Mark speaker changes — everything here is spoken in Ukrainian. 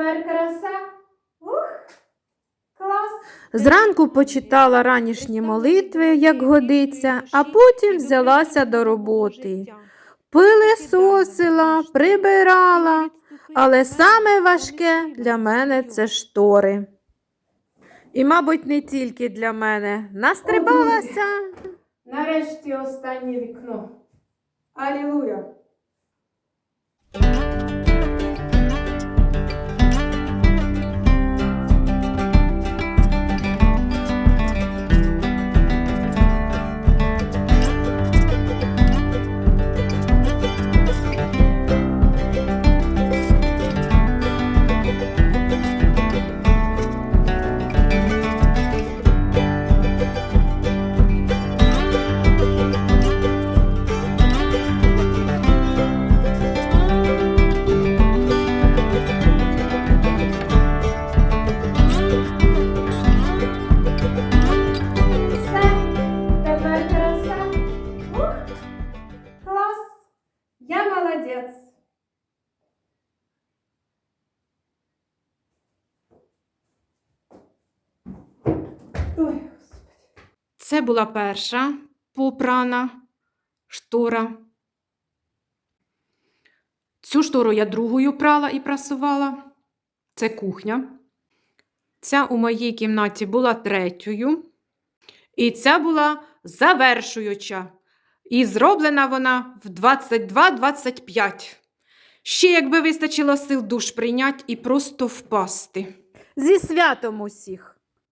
Speaker 1: тепер краса. Ух, клас.
Speaker 2: Зранку почитала ранішні молитви, як годиться, а потім взялася до роботи. Пилисосила, прибирала, але саме важке для мене це штори. І, мабуть, не тільки для мене. Настрибалася.
Speaker 1: Нарешті останнє вікно. Алілуя. Я молодець. Ой,
Speaker 2: Це була перша попрана штора. Цю штору я другою прала і прасувала. Це кухня. Ця у моїй кімнаті була третьою. І ця була завершуюча. І зроблена вона в 22-25. Ще якби вистачило сил душ прийняти і просто впасти. Зі святом усіх!